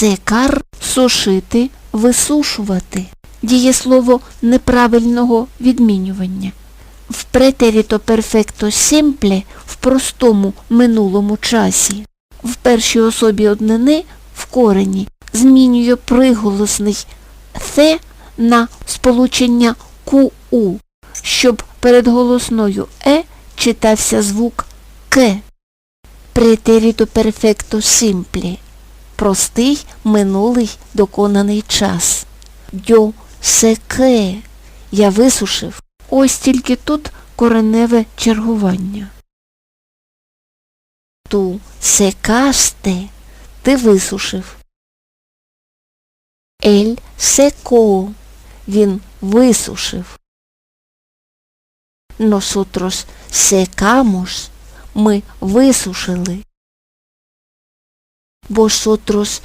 секар сушити, висушувати. Дієслово неправильного відмінювання. В претеріто перфекто симпле в простому минулому часі. В першій особі однини в корені змінює приголосний «θε» на сполучення «ку-у», щоб перед голосною «е» читався звук «к». Претеріто перфекто симпле. Простий минулий доконаний час. Дьо секе. Я висушив. Ось тільки тут кореневе чергування. Ту секасте. Ти висушив. Ель секо. Він висушив. Nosotros secamos. Ми висушили. Vosotros